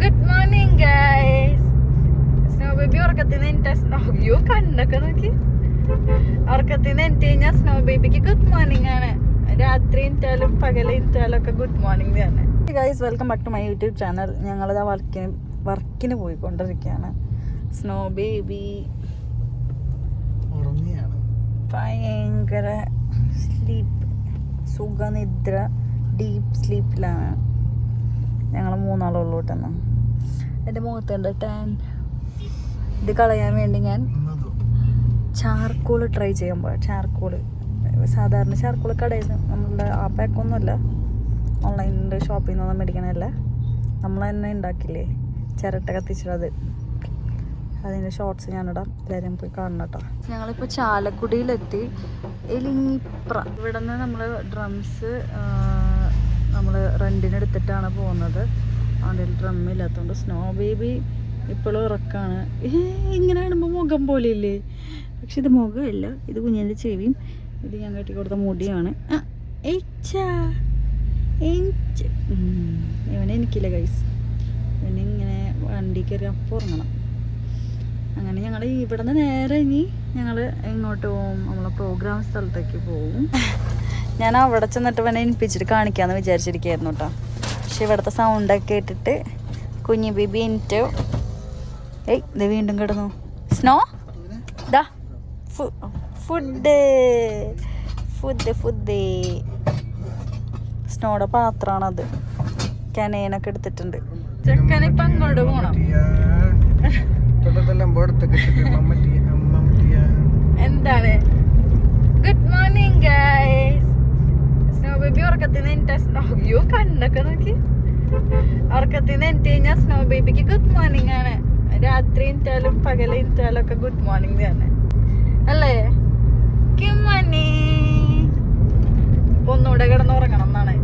Good morning guys snow baby ഉറക്കത്തിന് നിന്ന് snow view കണ്ടൊക്കെ നോക്കി. ഉറക്കത്തിന് എനിക്ക് കഴിഞ്ഞാൽ സ്നോ ബേബിക്ക് ഗുഡ് മോർണിംഗ് ആണ്. രാത്രി ഇന്റാലും പകൽ ഇന്റാലും ഒക്കെ ഗുഡ് മോർണിംഗ് തന്നെ guys welcome back to my YouTube channel ഞങ്ങളിതാ വർക്കിന് വർക്കിന് പോയിക്കൊണ്ടിരിക്കുകയാണ് സ്നോ ബേബി ഭയങ്കര സ്ലീപ്പ് സുഖനിദ്ര ഡീപ്പ് സ്ലീപ്പിലാണ് ഞങ്ങൾ മൂന്നാളുള്ളൂ കേട്ടെന്ന് എന്റെ മുഖത്തുണ്ട്. ടാൻ ഇത് കളയാൻ വേണ്ടി ഞാൻ ചാർക്കോൾ ട്രൈ ചെയ്യാൻ പോയ ചാർക്കോൾ സാധാരണ ചാർക്കോൾ കടയിൽ നിന്ന് നമ്മളുടെ ആ പാക്കൊന്നുമല്ല ഓൺലൈനിന്റെ ഷോപ്പിൽ നിന്നൊന്നും മേടിക്കണമല്ല നമ്മൾ തന്നെ ഉണ്ടാക്കില്ലേ? ചിരട്ട കത്തിച്ചത് അതിന്റെ ഷോർട്സ് ഞാനിടാം. എല്ലാവരും പോയി കാണണം കേട്ടോ. ഞങ്ങളിപ്പോൾ ചാലക്കുടിയിലെത്തി. എലിങ്ങിപ്ര ഇവിടെ നിന്ന് നമ്മൾ ഡ്രംസ് നമ്മൾ റെന്റിനെടുത്തിട്ടാണ് പോകുന്നത്. അവിടെ ഡ്രം ഇല്ലാത്തതുകൊണ്ട് സ്നോ ബേബി ഇപ്പോഴും ഉറക്കാണ് ഇങ്ങനെ കാണുമ്പോൾ മുഖം പോലെ ഇല്ലേ പക്ഷെ ഇത് മുഖമല്ല ഇത് കുഞ്ഞിന്റെ ചെവിയും ഇത് ഞാൻ കെട്ടി കൊടുത്ത മുടിയാണ് ഇവനെ എനിക്കില്ല കൈസ് ഇവനെ ഇങ്ങനെ വണ്ടി കയറി അപ്പം ഉറങ്ങണം അങ്ങനെ ഞങ്ങൾ ഇവിടെ നിന്ന് നേരെ ഇനി ഞങ്ങൾ എങ്ങോട്ട് പോകും നമ്മളെ പ്രോഗ്രാം സ്ഥലത്തേക്ക് പോവും. ഞാൻ അവിടെ ചെന്നിട്ട് ഇവനെ എനിപ്പിച്ചിട്ട് കാണിക്കാമെന്ന് വിചാരിച്ചിരിക്കുകയായിരുന്നു കേട്ടോ പക്ഷെ ഇവിടുത്തെ സൗണ്ടൊക്കെ ഇട്ടിട്ട് കുഞ്ഞു ബിബി എനിക്ക് ഏയ് ഇത് വീണ്ടും കിടന്നു. സ്നോ? ദാ ഫുഡ്. Food food. സ്നോയുടെ പാത്രമാണത്. കനേനൊക്കെ എടുത്തിട്ടുണ്ട്. ചെക്കനിപ്പം അങ്ങോട്ട് പോണം തൊട്ടത്തെല്ലാം എടുത്തൊക്കെ മമ്മട്ടിയ മമ്മട്ടിയ എന്താണ് good morning guys snow baby ഉറക്കത്തിൽ നിന്ന് എന്റെ സ്നോ വ്യൂ കണ്ണൊക്കെ നോക്കി ഉറക്കത്തിൽ നിന്ന് എന്റെ കഴിഞ്ഞാൽ സ്നോ ബേബിക്ക് ഗുഡ് മോർണിംഗ് ആണ്. രാത്രി ഇന്റാലും പകൽ ഇന്റാലും ഒക്കെ ഗുഡ് മോർണിംഗ് ആണ് അല്ലേ? ഇപ്പൊ ഒന്നുകൂടെ കിടന്ന് ഉറങ്ങണം എന്നാണ്.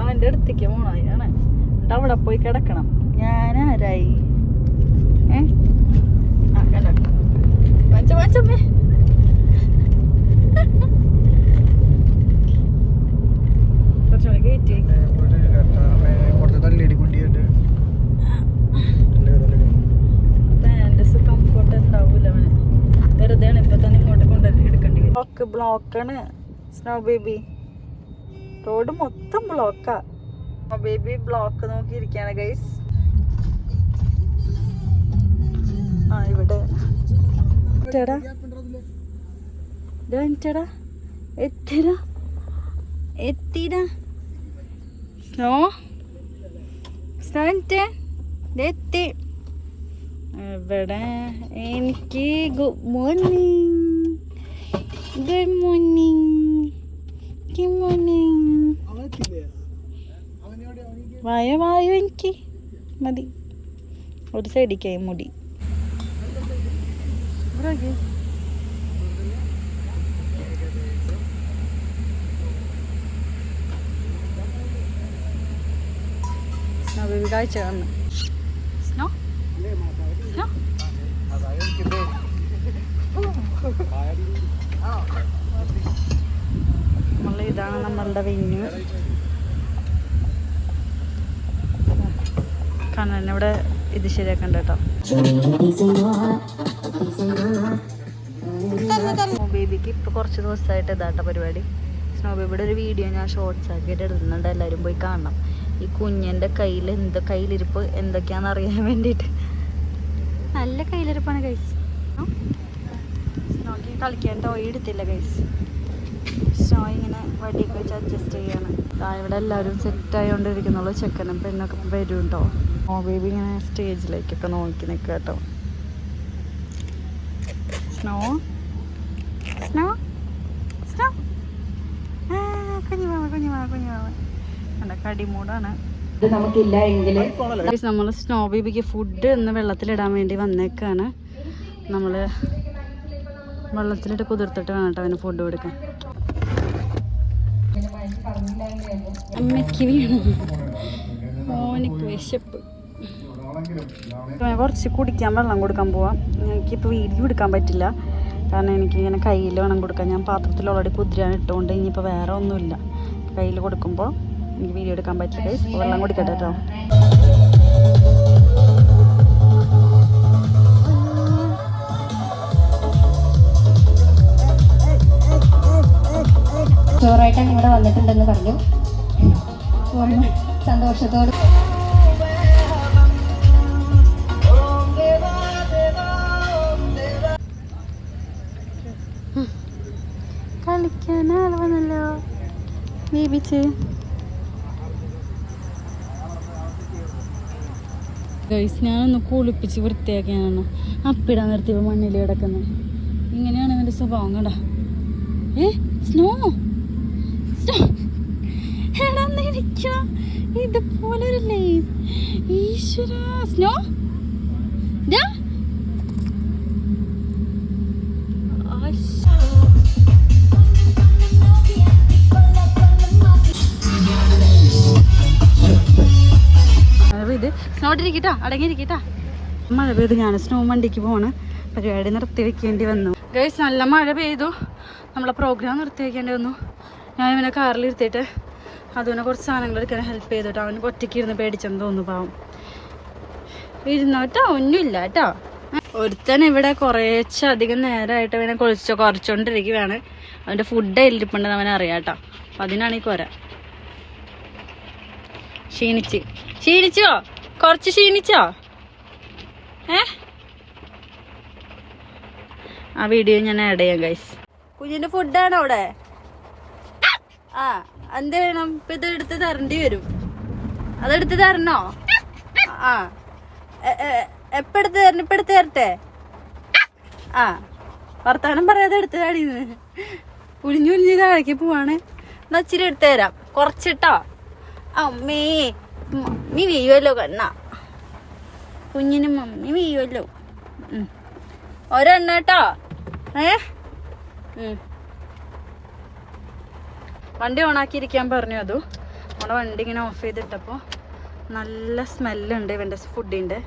അവന്റെ അടുത്തേക്ക് പോണ അവിടെ പോയി കിടക്കണം. ഞാൻ ആരായി ഏ ആ കണ്ടോ മച്ച മച്ചമ്മേ കുറച്ചുകൂടെ കയറ്റി കുറച്ച് തള്ളിയടി കുട്ടിയുണ്ട് പാന്റസ് കംഫർട്ട് ഉണ്ടാവൂല അവന് വെറുതെയാണ് ഇപ്പൊ തന്നെ ഇങ്ങോട്ട് കൊണ്ട് എടുക്കേണ്ടി വരും ബ്ലോക്ക് ബ്ലോക്കാണ് സ്നോ ബേബി റോഡ് മൊത്തം ബ്ലോക്കാ സ്നോ ബേബി ബ്ലോക്ക് നോക്കിയിരിക്കാണ് ഗൈസ് ആ ഇവിടെ. ചേടാ ചേടാ എത്തിടാ എത്തിടാ സ്നോ സ്നോ എത്തി ഇവിടെ എനിക്ക് good morning good morning good morning വായോ വായോ എനിക്ക്. മതി. ഒരു സൈഡിക്കായി മുടി. കാഴ്ച കാണുന്നു സ്നോ? സ്നോ? ഇതാണ് നമ്മളുടെ വെന്യൂ കണ്ണൻ ഇവിടെ ഇത് ശരിയാക്കണ്ട കേട്ടോ. സ്നോ ബേബിക്ക് ഇപ്പൊ കുറച്ച് ദിവസമായിട്ട് ഇതാട്ട പരിപാടി. സ്നോ ബേബിയുടെ ഒരു വീഡിയോ ഞാൻ ഷോർട്സ് ആക്കിയിട്ട് ഇടുന്നുണ്ട്. എല്ലാവരും പോയി കാണണം. ഈ കുഞ്ഞിന്റെ കയ്യിൽ എന്ത് കയ്യിലിരിപ്പ് എന്തൊക്കെയാന്ന് അറിയാൻ വേണ്ടിയിട്ട്. നല്ല കയ്യിലിരിപ്പാണ് സ്നോക്ക് കളിക്കാൻ ടോയ് എടുത്തില്ല ഗൈസ് സ്നോ ഇങ്ങനെ വടിയൊക്കെ വെച്ച് അഡ്ജസ്റ്റ് ചെയ്യാണ്. ഇവിടെ എല്ലാവരും സെറ്റ് ആയോണ്ടിരിക്കുന്നുള്ളൂ. ചെക്കനും പെണ്ണൊക്കെ വരും കേട്ടോ ഓ ബേബി ഇങ്ങനെ സ്റ്റേജിലേക്കൊക്കെ നോക്കി നിൽക്കുക കേട്ടോ സ്നോ സ്നോ സ്നോ ആ കുഞ്ഞുമാവ കുഞ്ഞുമാവ കുഞ്ഞുമാവ കണ്ട കടിമൂടാണ്. നമുക്കില്ല എങ്കിൽ നമ്മൾ സ്നോ ബേബിക്ക് ഫുഡ് ഒന്ന് വെള്ളത്തിലിടാൻ വേണ്ടി വന്നേക്കാണ്. നമ്മൾ വെള്ളത്തിലിട്ട് കുതിർത്തിട്ട് വേണം കേട്ടോ അവന് ഫുഡ് കൊടുക്കാൻ. അമ്മയ്ക്ക് വീണു. വിശപ്പ്. കുറച്ച് കുടിക്കാൻ വെള്ളം കൊടുക്കാൻ പോവാം. എനിക്കിപ്പോൾ വീഡിയോ എടുക്കാൻ പറ്റില്ല. കാരണം എനിക്ക് ഇങ്ങനെ കയ്യിൽ വേണം കൊടുക്കാൻ. ഞാൻ പാത്രത്തിൽ ഓൾറെഡി കുതിരാൻ ഇട്ടുകൊണ്ട് ഇനിയിപ്പോൾ വേറെ ഒന്നുമില്ല. കയ്യിൽ കൊടുക്കുമ്പോൾ എനിക്ക് വീഡിയോ എടുക്കാൻ പറ്റില്ല. വെള്ളം കുടിക്കട്ടെ കേട്ടോ ചോറായിട്ടാണ് ഇവിടെ വന്നിട്ടുണ്ടെന്ന് പറഞ്ഞു. സന്തോഷത്തോട്. കളിക്കാൻ വന്നല്ലോ ബീബിച്ച് ഗൈസ് ഞാനൊന്ന് കുളിപ്പിച്ച് വൃത്തിയാക്കിയാണ് അപ്പിടാൻ നിർത്തിയപ്പോൾ മണ്ണിൽ കിടക്കുന്നത് ഇങ്ങനെയാണ് ഇവന്റെ സ്വഭാവം കണ്ട. ഏ? സ്നോ? എടാ നിരിക്കണ ഇതുപോലെ ഒരു ലേസ് ഈശ്വര. സ്നോ പെയ്ത്. സ്നോട്ടിരിക്കട്ടാ അടങ്ങിയിരിക്കട്ടാ. മഴ പെയ്ത് ഞാൻ സ്നോ വണ്ടിക്ക് പോണ് പരിപാടി നിർത്തി വെക്കേണ്ടി വന്നു. ഗൈസ് നല്ല മഴ പെയ്തു. നമ്മളെ പ്രോഗ്രാം നിർത്തി വെക്കേണ്ടി വന്നു. ഞാൻ ഇവനെ കാറിൽ ഇരുത്തിയിട്ട് അതുപോലെ കുറച്ച് സാധനങ്ങൾ എടുക്കാൻ ഹെൽപ്പ് ചെയ്തു കേട്ടോ അവന് ഒറ്റയ്ക്ക് ഇരുന്ന് പേടിച്ചെന്ന് തോന്നുന്നു പാവം. ഇരുന്നോ കേട്ടോ ഒന്നുമില്ല കേട്ടോ. ഒരുത്തൻ ഇവിടെ കുറച്ചധികം നേരമായിട്ട് അവനെ കുളിച്ച് കുറച്ചുകൊണ്ടിരിക്കുകയാണ് അവന്റെ ഫുഡ് എല്ലിപ്പുണ്ടെന്ന് അവൻ അറിയാം കേട്ടോ. അപ്പം അതിനാണ് ഈ കുര. ക്ഷീണിച്ച്. ക്ഷീണിച്ചോ? കുറച്ച് ക്ഷീണിച്ചോ? ഏ? ആ വീഡിയോ ഞാൻ ആഡ് ചെയ്യാം ഗൈസ് കുഞ്ഞിന്റെ ഫുഡാണോ അവിടെ? ആ. എന്ത് വേണം? ഇപ്പൊ ഇത് എടുത്ത് തരേണ്ടി വരും. അതെടുത്ത് തരണോ? ആ. എപ്പെടുത്ത് തരണം? ഇപ്പൊ എടുത്ത് തരട്ടെ? ആ. വർത്താനം പറയാതെ എടുത്ത് തടീന്ന് കുലിഞ്ഞു കുലിഞ്ഞ് താഴേക്ക് പോവാണ്. എന്നാ ഇച്ചിരി എടുത്ത് തരാം. കുറച്ചിട്ടോ? അമ്മേ മമ്മി വീഴുമല്ലോ കണ്ണ. കുഞ്ഞിന് മമ്മി വീഴുമല്ലോ. ഒരെണ്ണ കേട്ടോ? ഏ. വണ്ടി ഓണാക്കിയിരിക്കാൻ പറഞ്ഞു അതു. നമ്മുടെ വണ്ടി ഇങ്ങനെ ഓഫ് ചെയ്തിട്ടപ്പോൾ നല്ല സ്മെല്ലുണ്ട് ഇവന്റെ ഫുഡിന്റെ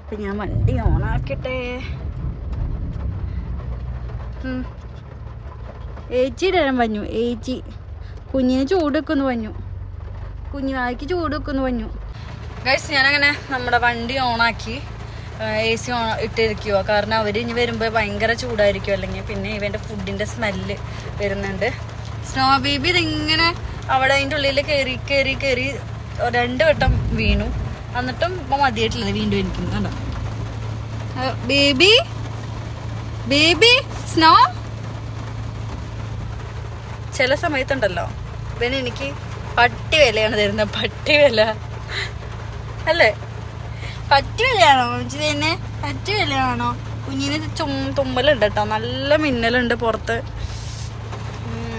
അപ്പം ഞാൻ വണ്ടി ഓണാക്കട്ടെ ഏച്ചിയുടെ ഇടാൻ വഞ്ഞു ഏച്ചി കുഞ്ഞിന് ചൂട് വെക്കുന്നു പറഞ്ഞു കുഞ്ഞുവായിക്ക് ചൂട് വെക്കുന്നു പറഞ്ഞു ഗൈസ് ഞാനങ്ങനെ നമ്മുടെ വണ്ടി ഓണാക്കി എ സി ഓൺ ഇട്ടിരിക്കുവോ. കാരണം അവർ ഇനി വരുമ്പോൾ ഭയങ്കര ചൂടായിരിക്കും. അല്ലെങ്കിൽ പിന്നെ ഇവന്റെ ഫുഡിന്റെ സ്മെല്ല് വരുന്നുണ്ട്. സ്നോ ബേബി ഇതിങ്ങനെ അവിടെ അതിന്റെ ഉള്ളിൽ കയറി കയറി കയറി രണ്ട് വട്ടം വീണു. എന്നിട്ടും ഇപ്പം മതിയായിട്ടില്ല. വീണ്ടും എനിക്കുന്നു കണ്ടോ? ബേബി ബേബി സ്നോ ചില സമയത്തുണ്ടല്ലോ. പിന്നെ എനിക്ക് പട്ടി വിലയാണ് തരുന്നത് പട്ടി വില. അല്ലേ? പട്ടി വിലയാണോ? തന്നെ പറ്റി വിലയാണോ? കുഞ്ഞിന് ചും തുമ്മലുണ്ട് കേട്ടോ. നല്ല മിന്നലുണ്ട് പുറത്ത്.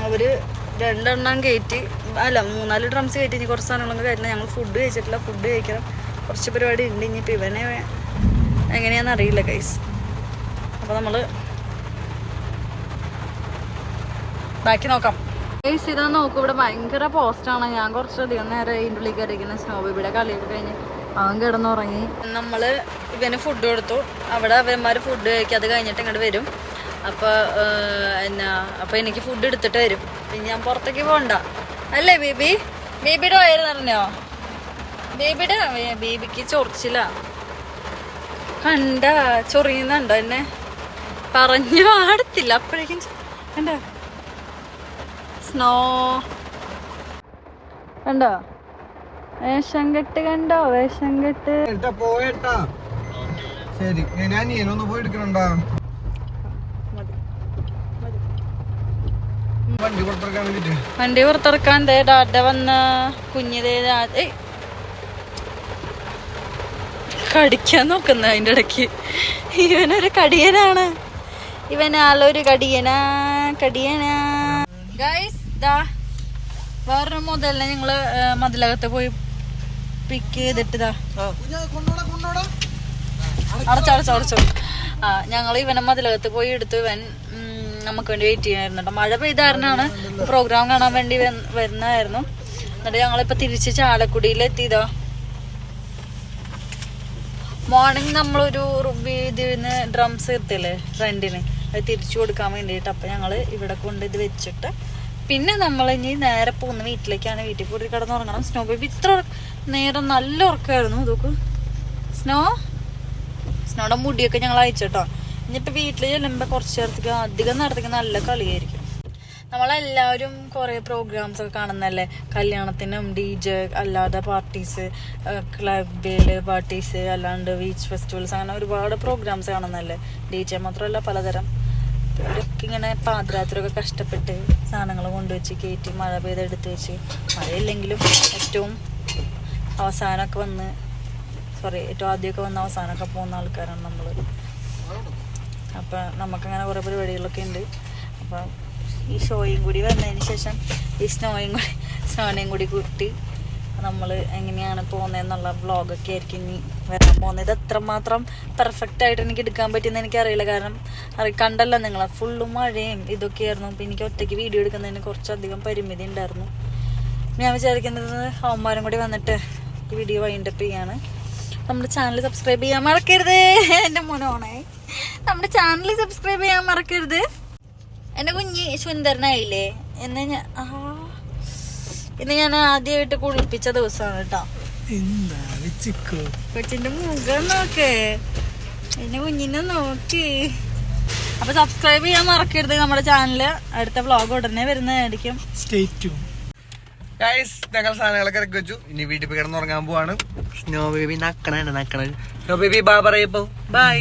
ഉം, അവർ രണ്ടെണ്ണം കയറ്റി അല്ല മൂന്നാൽ ഡ്രംസ് കയറ്റി ഇനി കുറച്ച് സാധനങ്ങളൊക്കെ കയറ്റണം ഞങ്ങൾ ഫുഡ് കഴിച്ചിട്ടില്ല. ഫുഡ് കഴിക്കണം. കുറച്ച് പരിപാടി ഉണ്ട്. ഇനിയിപ്പോൾ ഇവനെ എങ്ങനെയാണെന്ന് അറിയില്ല കൈസ് അപ്പോൾ നമ്മൾ ബാക്കി നോക്കാം. ഗൈസ് ഇതാ നോക്കൂ. ഇവിടെ ഭയങ്കര പോസ്റ്റാണ് ഞാൻ കുറച്ചധികം നേരം അതിന്റെ ഉള്ളിൽ കയറിയിരിക്കുന്ന. സ്നോ ഇവിടെ കളിയൊക്കെ കഴിഞ്ഞ് അവൻ കിടന്നുറങ്ങി. നമ്മൾ ഇവന് ഫുഡ് കൊടുത്തു. അവിടെ അവന്മാർ ഫുഡ് കഴിക്കും. അത് കഴിഞ്ഞിട്ട് ഇങ്ങോട്ട് വരും. അപ്പോൾ എന്നാ അപ്പോൾ എനിക്ക് ഫുഡ് എടുത്തിട്ട് വരും. പിന്നെ ഞാൻ പുറത്തേക്ക് പോകണ്ട അല്ലേ ബേബി? ബേബിയുടെ വയറ് നിറഞ്ഞോ? ബേബിയുടെ ബേബിക്ക് ചൊറിച്ചില്ല കണ്ട ചൊറിയുന്നുണ്ടോ എന്നെ? പറഞ്ഞു പാടത്തില്ല. അപ്പോഴേക്കും കണ്ട? സ്നോ. കണ്ടോ? വേഷം കെട്ട് കണ്ടോ? വേഷം കെട്ട്. പോയേട്ടാ. ശരി ഞാൻ ഇനി ഒന്ന് പോയി എടുക്കണണ്ടാ? വണ്ടി പുറത്തിറക്കാൻ ദേ ഡാഡ വന്ന കുഞ്ഞിതേ കടിക്കാൻ നോക്കുന്ന അതിന്റെ ഇടയ്ക്ക്. ഇവനൊരു കടിയനാണ്. ഇവനാളൊരു കടിയനാ കടിയനാ. ഗൈസ് ദാ വേറൊരു മുതലിനെ ഞങ്ങൾ മതിലകത്ത് പോയി പിക്ക് ചെയ്തിട്ട് അടച്ചടച്ചടച്ചു കൊണ്ടോടാ കൊണ്ടോടാ. അടച്ചോ അടച്ചോ അടച്ചോ. ആ ഞങ്ങൾ ഇവനെ മതിലകത്ത് പോയി എടുത്തു. ഇവൻ നമുക്ക് വേണ്ടി വെയിറ്റ് ചെയ്യായിരുന്നു കേട്ടോ മഴ പെയ്ത കാരണമാണ് പ്രോഗ്രാം കാണാൻ വേണ്ടി വരുന്നതായിരുന്നു എന്നിട്ട് ഞങ്ങളിപ്പോ തിരിച്ച് ചാലക്കുടിയിൽ എത്തിയതാ മോർണിംഗ് നമ്മളൊരു റുബി ഇതിന് ഡ്രംസ് എത്തില്ലേ റെന്റിന് അത് തിരിച്ചു കൊടുക്കാൻ വേണ്ടിയിട്ട് അപ്പം ഞങ്ങൾ ഇവിടെ കൊണ്ട് ഇത് വെച്ചിട്ട് പിന്നെ നമ്മൾ ഇനി നേരെ പോകുന്ന വീട്ടിലേക്കാണ് വീട്ടിൽ പോയി കിടന്നുറങ്ങണം. സ്നോ ബേബി ഇത്ര നേരം നല്ല ഉറക്കമായിരുന്നു അതൊക്കെ സ്നോ സ്നോയുടെ മുടിയൊക്കെ ഞങ്ങൾ അയച്ചിട്ടോ. ഇനിയിപ്പോ വീട്ടിൽ ചെല്ലുമ്പോ കുറച്ച് നേരത്തേക്ക് അധികം നേരത്തേക്ക് നല്ല കളിയായിരിക്കും. നമ്മളെല്ലാവരും കുറേ പ്രോഗ്രാംസ് ഒക്കെ കാണുന്നല്ലേ കല്യാണത്തിനും ഡി ജെ അല്ലാതെ പാർട്ടീസ് ക്ലബിൽ പാർട്ടീസ് അല്ലാണ്ട് ബീച്ച് ഫെസ്റ്റിവൽസ് അങ്ങനെ ഒരുപാട് പ്രോഗ്രാംസ് കാണുന്നല്ലേ ഡി ജെ മാത്രമല്ല പലതരം. ഇവരൊക്കെ ഇങ്ങനെ പാതിരാത്രിയൊക്കെ കഷ്ടപ്പെട്ട് സാധനങ്ങൾ കൊണ്ടുവച്ച് കയറ്റി മഴ പെയ്ത് എടുത്ത് വെച്ച് മഴയില്ലെങ്കിലും ഏറ്റവും അവസാനമൊക്കെ വന്ന് സോറി ഏറ്റവും ആദ്യമൊക്കെ വന്ന് അവസാനമൊക്കെ പോകുന്ന ആൾക്കാരാണ് നമ്മൾ അപ്പം നമുക്കങ്ങനെ കുറേ പരിപാടികളൊക്കെ ഉണ്ട്. അപ്പം ഈ ഷോയും കൂടി വന്നതിന് ശേഷം ഈ സ്നോയും കൂടി സ്നോനെയും കൂടി കൂട്ടി നമ്മൾ എങ്ങനെയാണ് പോകുന്നതെന്നുള്ള വ്ളോഗൊക്കെ ആയിരിക്കും ഇനി വരാൻ പോകുന്നത് ഇത് എത്രമാത്രം പെർഫെക്റ്റ് ആയിട്ട് എനിക്ക് എടുക്കാൻ പറ്റുമെന്ന് എനിക്കറിയില്ല. കാരണം അറി കണ്ടല്ലോ നിങ്ങളെ ഫുള്ളും മഴയും ഇതൊക്കെയായിരുന്നു. അപ്പം എനിക്ക് ഒറ്റയ്ക്ക് വീഡിയോ എടുക്കുന്നതിന് കുറച്ചധികം പരിമിതി ഉണ്ടായിരുന്നു. ഞാൻ വിചാരിക്കുന്നത് അവന്മാരും കൂടി വന്നിട്ട് വീഡിയോ വൈൻഡപ്പ് ചെയ്യാണ്. നമ്മുടെ ചാനൽ സബ്സ്ക്രൈബ് ചെയ്യാൻ മറക്കരുത്. എന്റെ മോനോണേ. നമ്മുടെ ചാനൽ സബ്സ്ക്രൈബ് ചെയ്യാൻ മറക്കരുത്. എന്റെ കുഞ്ഞി സുന്ദരനായില്ലേ? എന്ന് ഞാൻ ആ. ഇന്ന് ഞാൻ ആദ്യമായിട്ട് കുളിപ്പിച്ച ദിവസമാണ് കേട്ടോ കൊച്ചിന്റെ മുഖം നോക്ക്. എന്റെ കുഞ്ഞിനെ നോക്ക്. അപ്പൊ സബ്സ്ക്രൈബ് ചെയ്യാൻ മറക്കരുത് നമ്മുടെ ചാനൽ അടുത്ത വ്ളോഗ് ഉടനെ വരുന്നതായിരിക്കും. ഞങ്ങൾ സാധനങ്ങളൊക്കെ ഇറക്കി വെച്ചു. ഇനി വീട്ടിൽ പോയി കിടന്നുറങ്ങാൻ പോവാണ്. സ്നോ ബേബി നക്കണ നക്കണ. സ്നോ ബേബി ബാ പറയപ്പോ ബൈ